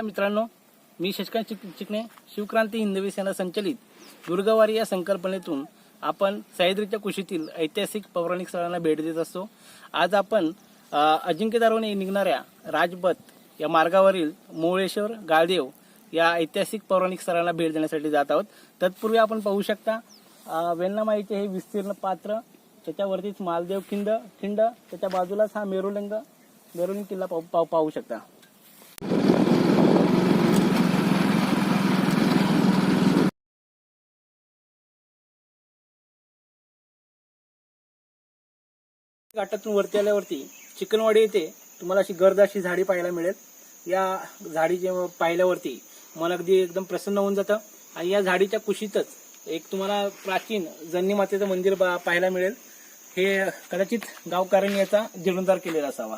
नमस्कार मित्रांनो मी शशिकांत चिक चिकणे शिवक्रांती हिंदवी सेना संचलित दुर्गवारी या संकल्पनेतून आपण सह्याद्रीच्या कुशीतील ऐतिहासिक पौराणिक स्थळांना भेट देत असतो. आज आपण अ, अजिंक्य दारोने निघणाऱ्या राजपथ या मार्गावरील मोळेश्वर गाळदेव या ऐतिहासिक पौराणिक स्थळांना भेट देण्यासाठी जात आहोत. तत्पूर्वी आपण पाहू शकता अ, वेण्णामाईचे हे विस्तीर्ण पात्र त्याच्यावरतीच मालदेव खिंड खिंड त्याच्या बाजूलाच हा मेरुलिंग मेरुलिंग किल्ला पाहू पाहू- पाहू शकता. घाटातून वरती आल्यावरती चिकनवाडी येथे तुम्हाला अशी गर्द अशी झाडी पाहायला मिळेल. या झाडीचे पाहिल्यावरती मन अगदी एकदम प्रसन्न होऊन जातं. आणि या झाडीच्या कुशीतच एक तुम्हाला प्राचीन जन्नी मातेचं मंदिर पाहायला मिळेल. हे कदाचित गावकऱ्यांनी याचा जीर्णोद्धार केलेला असावा.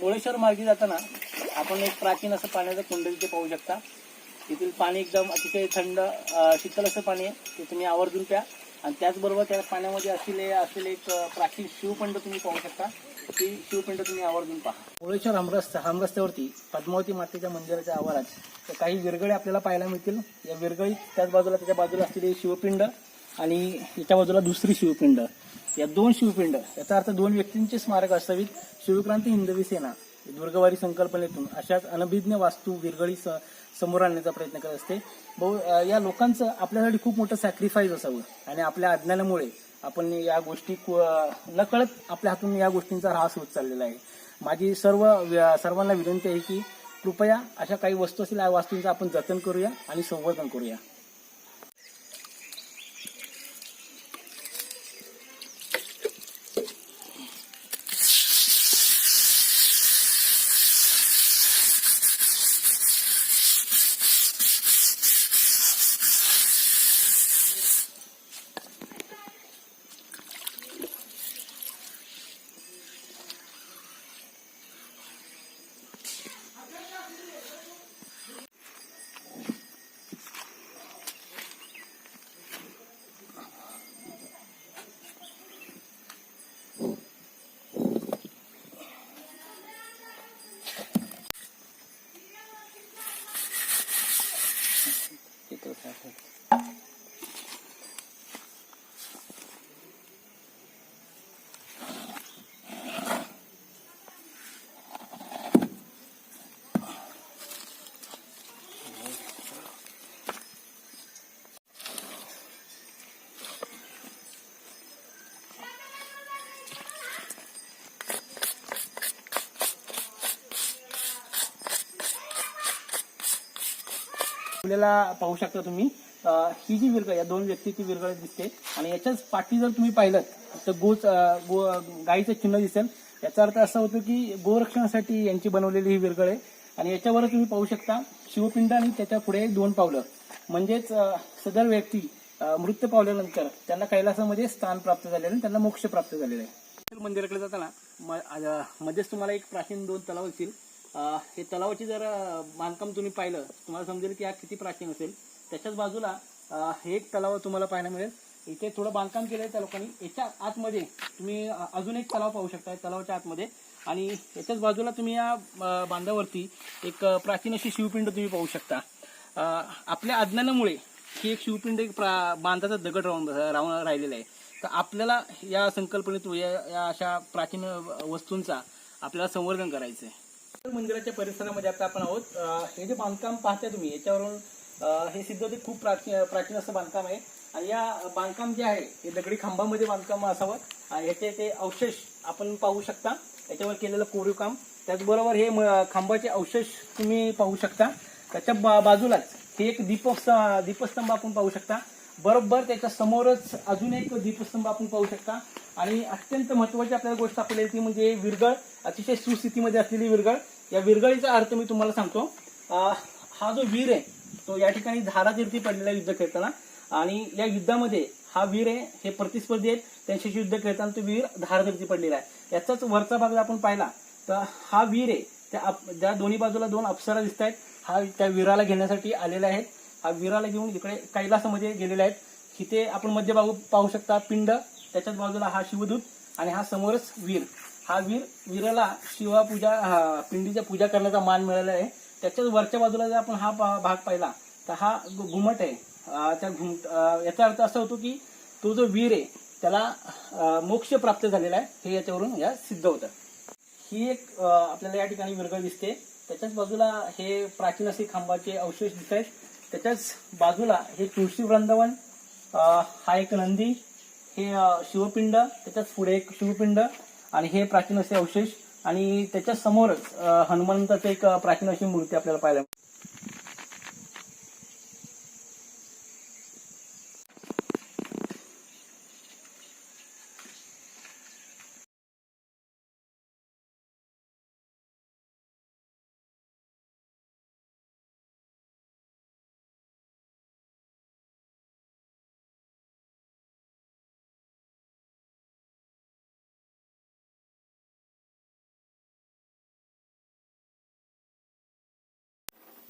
मुळेश्वर मार्गी जाताना आपण एक प्राचीन असं पाण्याचं कुंड तिथे पाहू शकता. तेथील पाणी एकदम अतिशय थंड शीतल असं पाणी आहे. ते तुम्ही आवर्जून प्या. आणि त्याचबरोबर त्या पाण्यामध्ये असलेले असलेले एक प्राचीन शिवपिंड तुम्ही पाहू शकता. ती शिवपिंड तुम्ही आवर्जून पहा. मुळेश्वर हमरस्ता हमरस्त्यावरती पद्मावती मातेच्या मंदिराच्या आवारात तर काही विरगळे आपल्याला पाहायला मिळतील. या विरगळीत त्याच बाजूला त्याच्या बाजूला असलेली शिवपिंड आणि याच्या बाजूला दुसरी शिवपिंड. या दोन शिवपिंड याचा अर्थ दोन व्यक्तींचे स्मारक असावीत. शिवक्रांती हिंदवी सेना दुर्गवारी संकल्पनेतून अशाच अनभिज्ञ वास्तू विरगळी समोर आणण्याचा प्रयत्न करत असते. बहु या लोकांचं आपल्यासाठी खूप मोठं सॅक्रिफाईस असावं. आणि आपल्या अज्ञानामुळे आपण या गोष्टी नकळत आपल्या हातून या गोष्टींचा ऱ्हास होत चाललेला आहे. माझी सर्व सर्वांना विनंती आहे की कृपया अशा काही वस्तू असतील या वास्तूंचं आपण जतन करूया आणि संवर्धन करूया. Gracias. आपल्याला पाहू शकता तुम्ही. ही जी विरगळ या दोन व्यक्तीची विरगळ दिसते. आणि याच्याच पाठी जर तुम्ही पाहिलं तर गोच गो गायीचं चिन्ह दिसेल. याचा अर्थ असा होतो की गोरक्षणासाठी यांची बनवलेली ही विरगळ आहे. आणि याच्यावर तुम्ही पाहू शकता शिवपिंड आणि त्याच्या पुढे दोन पावलं. म्हणजेच सदर व्यक्ती मृत्यू पावल्यानंतर त्यांना कैलासामध्ये स्थान प्राप्त झालेलं आणि त्यांना मोक्ष प्राप्त झालेलं आहे. मंदिराकडे जाताना म- मध्येच तुम्हाला एक प्राचीन दोन तलाव असतील हे तलावाची जर बांधकाम तुम्ही पाहिलं तुम्हाला समजेल की हा किती प्राचीन असेल. त्याच्याच बाजूला हे एक तलाव तुम्हाला पाहायला मिळेल. इथे थोडं बांधकाम केलं आहे त्या लोकांनी. याच्या आतमध्ये तुम्ही अजून एक तलाव पाहू शकता तलावाच्या आतमध्ये. आणि याच्याच बाजूला तुम्ही या बांधावरती एक प्राचीन अशी शिवपिंड तुम्ही पाहू शकता. आपल्या अज्ञानामुळे ही एक शिवपिंड एक प्रा बांधाचा दगड राहून राहून राहिलेला आहे. तर आपल्याला या संकल्पनेतून या या अशा प्राचीन वस्तूंचा आपल्याला संवर्धन करायचं आहे मंदिराच्या परिसरामध्ये आता आपण आहोत. हे जे बांधकाम पाहता तुम्ही याच्यावरून हे सिद्ध होते खूप प्राचीन प्राचीन असं बांधकाम आहे. आणि या बांधकाम जे आहे हे दगडी खांबामध्ये बांधकाम असावं. आणि याचे ते अवशेष आपण पाहू शकता. याच्यावर केलेलं कोरीव काम. त्याचबरोबर हे खांबाचे अवशेष तुम्ही पाहू शकता. त्याच्या बा बाजूलाच हे एक दीप दीपस्तंभ आपण पाहू शकता. बरोबर त्याच्या समोरच अजून एक दीपस्तंभ आपण पाहू शकता. आणि अत्यंत महत्वाची आपल्याला गोष्ट आपल्याला ती म्हणजे विरगळ अतिशय सुस्थितीमध्ये असलेली विरगळ या विरगळीचा अर्थ मी तुम्हाला सांगतो. हा जो वीर आहे तो या ठिकाणी धारातीर्थी पडलेला युद्ध खेळताना. आणि या युद्धामध्ये हा वीर आहे हे प्रतिस्पर्धी आहेत. त्यांच्याशी युद्ध खेळताना तो वीर धारातीर्थी पडलेला आहे. याचाच वरचा भाग जर आपण पाहिला तर हा वीर आहे त्या ज्या दोन्ही बाजूला दोन अप्सरा दिसत आहेत हा त्या वीराला घेण्यासाठी आलेला आहे. हा वीराला घेऊन इकडे कैलासामध्ये गेलेले आहेत. इथे आपण मध्यभाग पाहू शकता पिंड. त्याच्याच बाजूला हा शिवदूत आणि हा समोरच वीर. हा वीर वीराला शिवापूजा हा, पिंडीच्या पूजा करण्याचा मान मिळाला आहे. त्याच्याच वरच्या बाजूला जर आपण हा भाग पाहिला तर हा घुमट आहे. त्या घुमट याचा अर्थ असा होतो की तो जो वीर आहे त्याला मोक्ष प्राप्त झालेला आहे. हे याच्यावरून या सिद्ध होतं. ही एक आपल्याला या ठिकाणी विरगळ दिसते. त्याच्याच बाजूला हे प्राचीन असे खांबाचे अवशेष दिसत आहेत. त्याच्याच बाजूला हे तुळशी वृंदावन हा एक नंदी हे शिवपिंड त्याच्याच पुढे एक शिवपिंड आणि हे प्राचीन असे अवशेष आणि त्याच्या समोरच अं, हनुमंताचं एक प्राचीन अशी मूर्ती आपल्याला पाहायला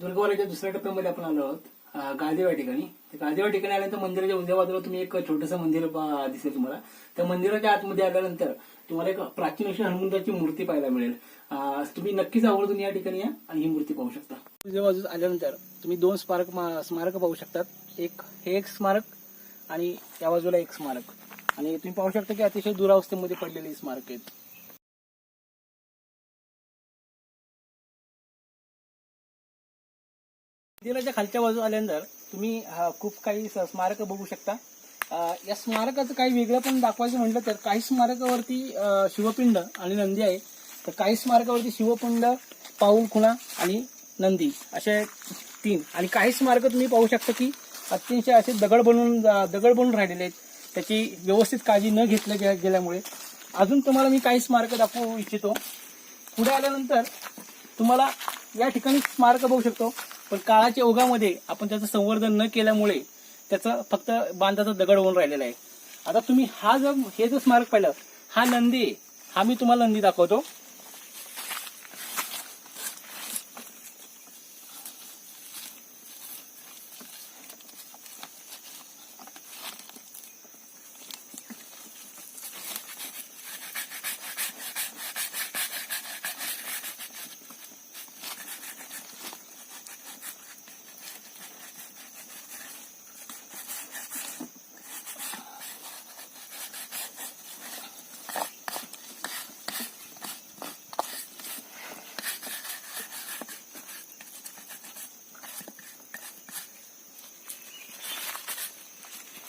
मिळते. दुसऱ्या टप्प्यामध्ये आपण आलो आहोत. गाळदेव या ठिकाणी. त्या गाळदेव या ठिकाणी आल्यानंतर मंदिराच्या उद्या बाजूला तुम्ही एक छोटंसं मंदिर दिसेल तुम्हाला. त्या मंदिराच्या आतमध्ये आल्यानंतर तुम्हाला एक प्राचीन अशी हनुमंताची मूर्ती पाहायला मिळेल. तुम्ही नक्कीच आवडून या ठिकाणी या आणि ही मूर्ती पाहू शकता. उजव्या बाजूस आल्यानंतर तुम्ही दोन स्मारक मा- स्मारक पाहू शकतात. एक हे एक स्मारक आणि या बाजूला एक स्मारक. आणि तुम्ही पाहू शकता की अतिशय दुरावस्थेमध्ये पडलेली स्मारक आहेत. मंदिराच्या खालच्या बाजू आल्यानंतर तुम्ही खूप काही स्मारक स्मारकं बघू शकता. या स्मारकाचं काही वेगळं पण दाखवायचं म्हटलं तर काही स्मारकावरती शिवपिंड आणि नंदी आहे. तर काही स्मारकावरती शिवपिंड पाऊल खुणा आणि नंदी असे तीन. आणि काही स्मारक तुम्ही पाहू शकता की अतिशय असे दगड बनवून दगड बनून राहिलेले आहेत. त्याची व्यवस्थित काळजी न घेतल्या गेल्यामुळे. अजून तुम्हाला मी काही स्मारक दाखवू इच्छितो. पुढे आल्यानंतर तुम्हाला या ठिकाणी स्मारक बघू शकतो. पण काळाच्या ओघामध्ये आपण त्याचं संवर्धन न केल्यामुळे त्याचं फक्त बांधाचा दगड होऊन राहिलेला आहे. आता तुम्ही हा जर हे जर स्मारक पाहिलं हा नंदी हा मी तुम्हाला नंदी दाखवतो.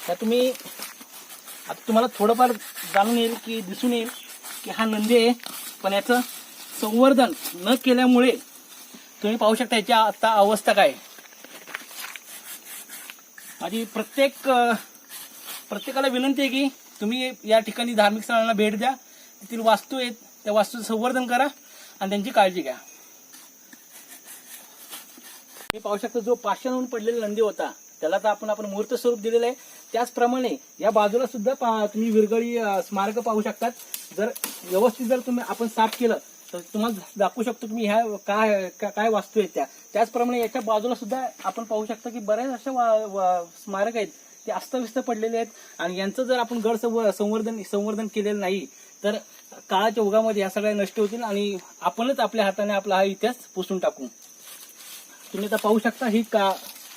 तर तुम्ही आता तुम्हाला थोडंफार जाणून येईल की दिसून येईल की हा नंदी आहे. पण याचं संवर्धन न केल्यामुळे तुम्ही पाहू शकता याची आता अवस्था काय माझी प्रत्येक प्रत्येकाला विनंती आहे की तुम्ही या ठिकाणी धार्मिक स्थळांना भेट द्या. तेथील वास्तू आहेत त्या वास्तूचं संवर्धन करा आणि त्यांची काळजी घ्या. तुम्ही पाहू शकता जो पाषाणहून पडलेला नंदी होता त्याला तर आपण आपण मूर्त स्वरूप दिलेलं आहे. त्याचप्रमाणे या बाजूला सुद्धा पा- तुम्ही विरगळी स्मारक पाहू शकतात. जर व्यवस्थित जर तुम्ही आपण साफ केलं तर तुम्हाला दाखवू शकतो तुम्ही ह्या काय का- काय वास्तू आहेत त्या. त्याचप्रमाणे याच्या बाजूला सुद्धा आपण पाहू शकता की बऱ्याच अशा वा- स्मारक आहेत. ते अस्तव्यस्त पडलेले आहेत आणि यांचं जर आपण गड संव- संवर्धन संवर्धन केलेलं नाही तर काळाच्या ओघामध्ये ह्या सगळ्या नष्ट होतील आणि आपणच आपल्या हाताने आपला हा इतिहास पुसून टाकू. तुम्ही आता पाहू शकता ही का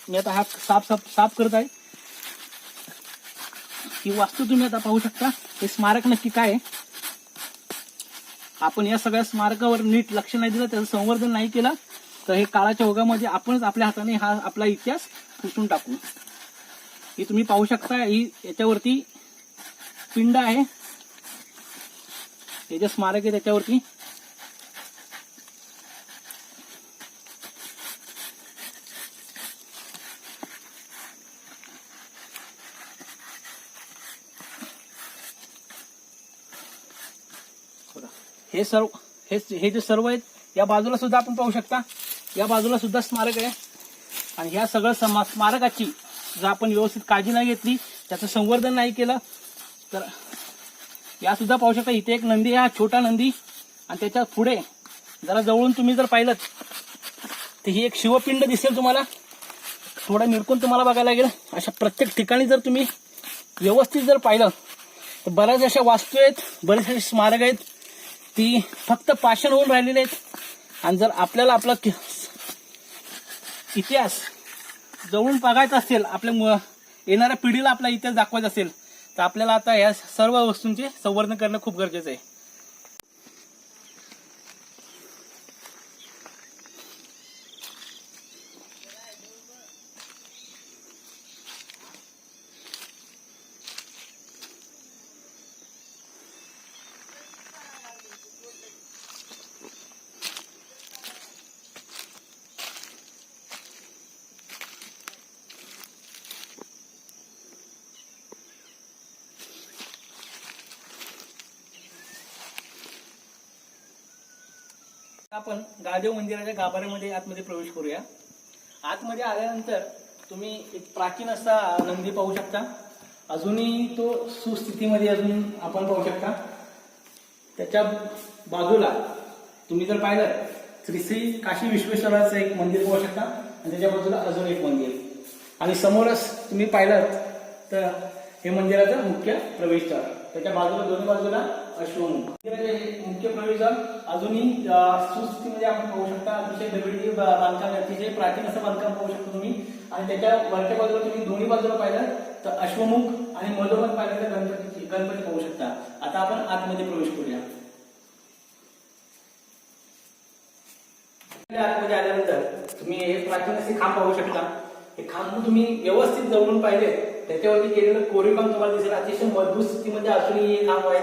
मी आता हा साफ साफ साफ करत आहे. ही वास्तू तुम्ही आता पाहू शकता. हे स्मारक नक्की काय आहे? आपण या सगळ्या स्मारकावर नीट लक्ष नाही दिलं त्याचं संवर्धन नाही केलं तर हे काळाच्या ओघामध्ये आपणच आपल्या हाताने हा आपला इतिहास पुसून टाकू. ही तुम्ही पाहू शकता ही याच्यावरती पिंड आहे. हे जे स्मारक आहे त्याच्यावरती हे सर्व हे हे जे सर्व आहेत या बाजूला सुद्धा आपण पाहू शकता. या बाजूला सुद्धा स्मारक आहे. आणि ह्या सगळं समा स्मारकाची जर आपण व्यवस्थित काळजी नाही घेतली त्याचं संवर्धन नाही केलं तर या सुद्धा पाहू शकता इथे एक नंदी आहे हा छोटा नंदी. आणि त्याच्या पुढे जरा जवळून तुम्ही जर पाहिलं तर ही एक शिवपिंड दिसेल तुम्हाला. थोडं निरकून तुम्हाला बघायला लागेल. अशा प्रत्येक ठिकाणी जर तुम्ही व्यवस्थित जर पाहिलं तर बऱ्याच अशा वास्तू आहेत बरेच असे स्मारक आहेत. ती फक्त पाषाण होऊन राहिलेले आहेत आणि जर आपल्याला आपला कि- इतिहास जवळून बघायचा असेल आपल्या मु- येणाऱ्या पिढीला आपला इतिहास दाखवायचा असेल तर आपल्याला आता या सर्व वस्तूंचे संवर्धन करणं खूप गरजेचं आहे. आपण गादेव मंदिराच्या गाभाऱ्यामध्ये आतमध्ये प्रवेश करूया. आतमध्ये आल्यानंतर तुम्ही एक प्राचीन असा नंदी पाहू शकता. अजूनही तो सुस्थितीमध्ये अजून आपण पाहू शकता. त्याच्या बाजूला तुम्ही जर पाहिलं श्री श्री काशी विश्वेश्वराचं एक मंदिर पाहू शकता आणि त्याच्या बाजूला अजून एक मंदिर. आणि समोरच तुम्ही पाहिलं तर हे मंदिराचं मुख्य प्रवेशद्वार. त्याच्या बाजूला दोन्ही बाजूला अश्वमुख म्हणजे मुख्य प्रयोजन. अजूनही सुस्थितीमध्ये आपण पाहू शकता अतिशय दगडी बांधकाम अतिशय प्राचीन असं बांधकाम पाहू शकता तुम्ही. आणि त्याच्या वरच्या बाजूला तुम्ही दोन्ही बाजूला पाहिलं तर अश्वमुख आणि मधोमध पाहिलं तर गणपतीची गणपती पाहू शकता. आता आपण आतमध्ये प्रवेश करूया. आतमध्ये आल्यानंतर तुम्ही हे प्राचीन असे खांब पाहू शकता. हे खांब तुम्ही व्यवस्थित जवळून पाहिले. त्याच्यावरती केलेलं कोरीवकाम तुम्हाला दिसेल. अतिशय मजबूत स्थितीमध्ये असूनही हे खांब आहे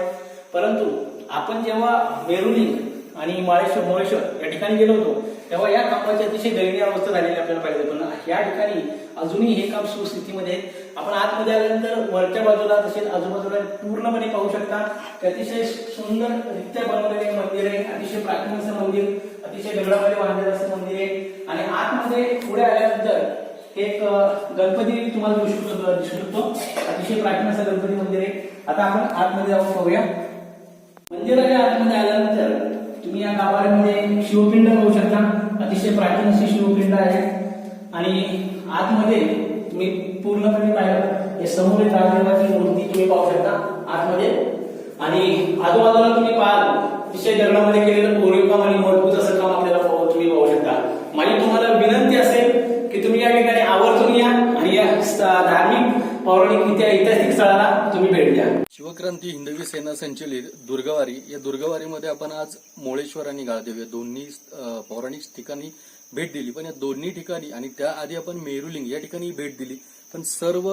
परंतु आपण जेव्हा वेरुलिंग आणि माळेश्वर मोळेश्वर या ठिकाणी गेलो होतो तेव्हा या कामाची अतिशय दयनीय अवस्था झालेली आपल्याला पाहिजे पण या ठिकाणी अजूनही हे काम सुस्थितीमध्ये आपण आतमध्ये आल्यानंतर वरच्या बाजूला तसेच आजूबाजूला पूर्णपणे पाहू शकता अतिशय अतिशय सुंदररित्या बनवलेले मंदिर आहे. अतिशय प्राचीन असं मंदिर अतिशय दगडामध्ये बांधलेलं असं मंदिर आहे. आणि आतमध्ये पुढे आल्यानंतर एक गणपती तुम्हाला दिसू शकतो दिसू शकतो. अतिशय प्राचीन असं गणपती मंदिर आहे. आता आपण आतमध्ये जाऊन पाहूया मंदिराच्या आतमध्ये आल्यानंतर तुम्ही या गाभाऱ्यामध्ये शिवपिंड पाहू शकता. अतिशय प्राचीन अशी शिवपिंड आहे. आणि आतमध्ये तुम्ही पूर्णपणे पाहिलं हे समोर राजदेवाची मूर्ती तुम्ही पाहू शकता आतमध्ये. आणि आजूबाजूला तुम्ही पाहाल अतिशय दगडामध्ये केलेलं कोरीवकाम आणि मजबूत असं काम आपल्याला पाहू- तुम्ही पाहू शकता. माझी तुम्हाला विनंती असेल की तुम्ही या ठिकाणी आवर्जून या आणि या धार्मिक पौराणिक ऐतिहासिक स्थळाला तुम्ही भेट द्या. शिवक्रांती हिंदवी सेना संचलित दुर्गवारी. या दुर्गवारीमध्ये आपण आज मोळेश्वर आणि गाळदेव या दोन्ही पौराणिक ठिकाणी भेट दिली. पण या दोन्ही ठिकाणी आणि त्याआधी आपण मेरुलिंग या ठिकाणी भेट दिली. पण सर्व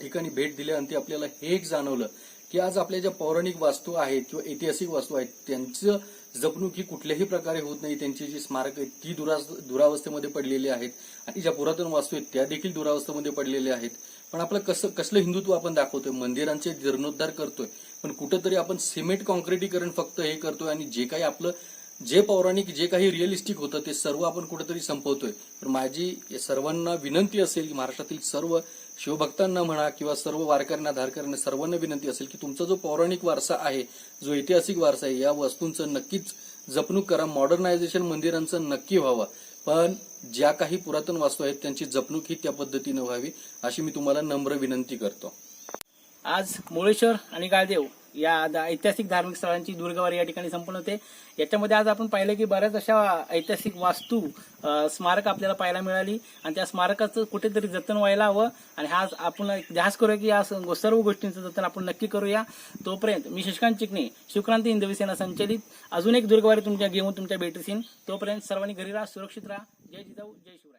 ठिकाणी भेट दिल्यानंतर आपल्याला हे एक जाणवलं की आज आपल्या ज्या पौराणिक वास्तू आहेत किंवा ऐतिहासिक वास्तू आहेत त्यांचं जपणूक ही कुठल्याही प्रकारे होत नाही. त्यांची जी स्मारक आहेत ती दुरावस्थेमध्ये पडलेली आहेत. आणि ज्या पुरातन वास्तू आहेत त्या देखील दुरावस्थेमध्ये पडलेल्या आहेत. पण आपलं कसं कसलं हिंदुत्व आपण दाखवतोय? मंदिरांचे जीर्णोद्धार करतोय. पण कुठंतरी आपण सिमेंट कॉन्क्रिटीकरण फक्त हे करतोय आणि जे काही आपलं जे पौराणिक जे काही रिअलिस्टिक होतं ते सर्व आपण कुठेतरी संपवतोय. पण माझी सर्वांना विनंती असेल की महाराष्ट्रातील सर्व शिवभक्तांना म्हणा किंवा सर्व वारकऱ्यांना धारकऱ्यांना सर्वांना विनंती असेल की तुमचा जो पौराणिक वारसा आहे जो ऐतिहासिक वारसा आहे या वस्तूंचं नक्कीच जपणूक करा. मॉडर्नायझेशन मंदिरांचं नक्की व्हावं. पण ज्या काही पुरातन वास्तू आहेत त्यांची जपणूक ही त्या पद्धतीनं व्हावी अशी मी तुम्हाला नम्र विनंती करतो. आज मुळेश्वर आणि गाळदेव या दा- ऐतिहासिक धार्मिक स्थळांची दुर्गवारी या ठिकाणी संपन्न होते. याच्यामध्ये आज आपण पाहिलं की बऱ्याच अशा ऐतिहासिक वास्तू स्मारक आपल्याला पाहायला मिळाली आणि त्या स्मारकाचं कुठेतरी जतन व्हायला हवं आणि हा आपण ध्यास करूया की या सर्व गोष्टींचं जतन आपण नक्की करूया. तोपर्यंत मी शशिकांत चिकणे शिवक्रांती हिंदवी सेना संचलित. अजून एक दुर्गवारी तुमच्या घेऊन तुमच्या भेटीसीन तोपर्यंत सर्वांनी घरी राहा सुरक्षित राहा. जय जिजाऊ जय शिवराय.